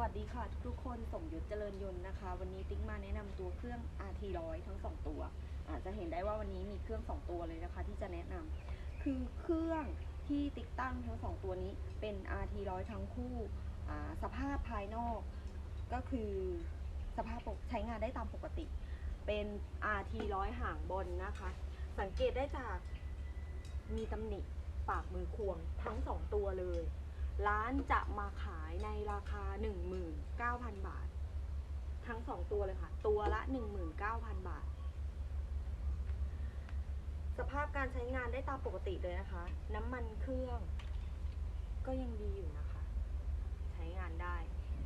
วัสดีค่ะทุกๆคนสมยุทธเจริญยนต์นะคะ วันนี้ติ๊กมาแนะนำตัวเครื่อง RT 100 ทั้ง 2 ตัวอาจจะเห็นได้ว่าวันนี้มีเครื่อง 2 ตัวเลยนะคะ ที่จะแนะนำคือเครื่องที่ติ๊กตั้งทั้ง 2 ตัวนี้เป็น RT 100 ทั้งคู่สภาพภายนอก ก็คือสภาพปกใช้งานได้ตามปกติ เป็น RT 100 ห่างบนนะคะ สังเกตได้จากมีตำหนิปากมือควงทั้ง 2 ตัวเลย ร้านจะมาขาย ในราคา 19,000 บาท ทั้ง 2 ตัวเลยค่ะ ตัวละ 19,000 บาท สภาพการใช้งานได้ตามปกติเลยนะคะ น้ำมันเครื่อง ก็ยังดีอยู่นะคะ ใช้งานได้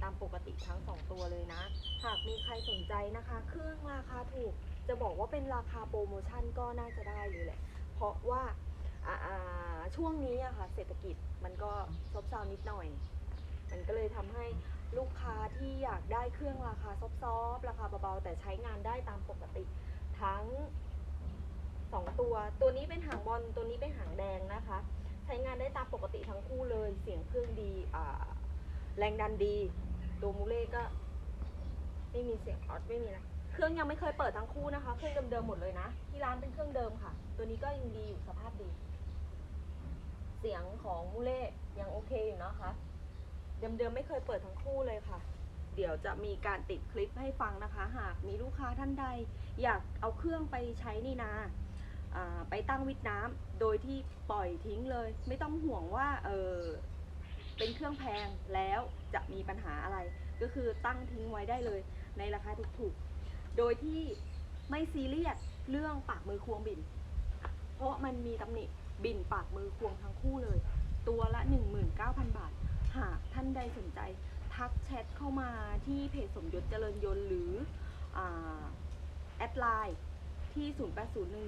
ตามปกติทั้ง 2 ตัวเลยนะ หากมีใครสนใจนะคะ เครื่องราคาถูก จะบอกว่าเป็นราคาโปรโมชั่นก็น่าจะได้เลยแหละ เพราะว่าช่วงนี้อะค่ะเศรษฐกิจมันก็ซบเซานิดหน่อย ก็เลยทำให้ลูกค้าที่อยากได้เครื่องราคาซบๆราคาเบาๆแต่ใช้งานได้ตามปกติ ทั้งสองตัว ตัวนี้เป็นหางบอลตัวนี้เป็นหางแดงนะคะ ใช้งานได้ตามปกติทั้งคู่เลย เสียงเครื่องดีแรงดันดี ตัวมูเล่ก็ ไม่มีเสียงออดไม่มีนะเครื่องยังไม่เคยเปิดทั้งคู่นะคะ เครื่องเดิมๆหมดเลยนะ ที่ร้านเป็นเครื่องเดิมค่ะ ตัวนี้ก็ยังดีอยู่สภาพดี เสียงของมูเล่ยังโอเคอยู่นะคะ เดิมๆไม่เคยเปิดทั้งคู่เลยค่ะ เดี๋ยวจะมีการติดคลิปให้ฟังนะคะ หากมีลูกค้าท่านใด อยากเอาเครื่องไปใช้ในี่นาไปตั้งวิทน้ำโดยที่ปล่อยทิ้งเลย ไม่ต้องห่วงว่าเออเป็นเครื่องแพงแล้วจะมีปัญหาอะไร ก็คือตั้งทิ้งไว้ได้เลยในราคาถูกๆ โดยที่ไม่ซีเรียสเรื่องปากมือควงบิน เพราะมันมีตำหนิบินปากมือควงทั้งคู่เลย ตัวละ 19,000 บาท หากท่านใดสนใจทักแชทเข้ามาที่เพจสมยศเจริญยนต์หรืออแอดไลน์ที่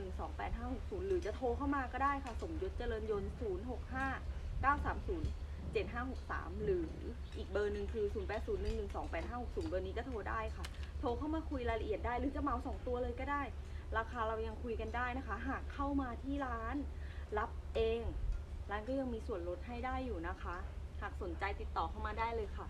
0801128560 หรือจะโทรเข้ามาก็ได้ค่ะ สมยศเจริญยนต์ 065 930 7563 หรืออีกเบอร์หนึ่งคือ 0801128560 เบอร์นี้ก็โทรได้ค่ะ โทรเข้ามาคุยรายละเอียดได้ หรือจะเมาสองตัวเลยก็ได้ ราคาเรายังคุยกันได้นะคะ หากเข้ามาที่ร้าน รับเอง ร้านก็ยังมีส่วนลดให้ได้อยู่นะคะ หากสนใจติดต่อเข้ามาได้เลยค่ะ